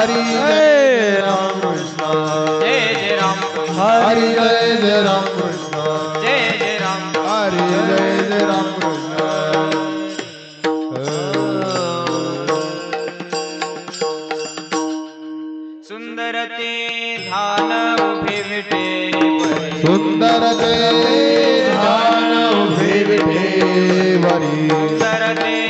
Hari Jai Ram Krishna Jai Jai Ram Hari Jai Ram Krishna Jai Jai Ram Hari Jai Ram Krishna Sundarate Dhana Bhivite Sundarate Dhana Bhivite Sundarate Dhana Bhivite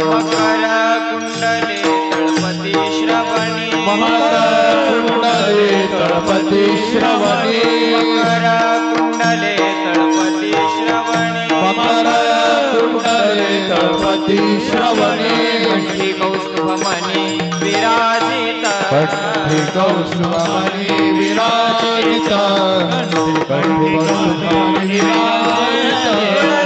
मकर कुंडले तळपती श्रवणी. मकर कुंडले तळपती श्रवणी. मकर कुंडले तळपती श्रवणी. मकर कुंडले तळपती श्रवणी. कंठी कौस्तुभमणी विराजित. कंठी कौस्तुभमणी विराजित. कंठी कौस्तुभमणी विराजित.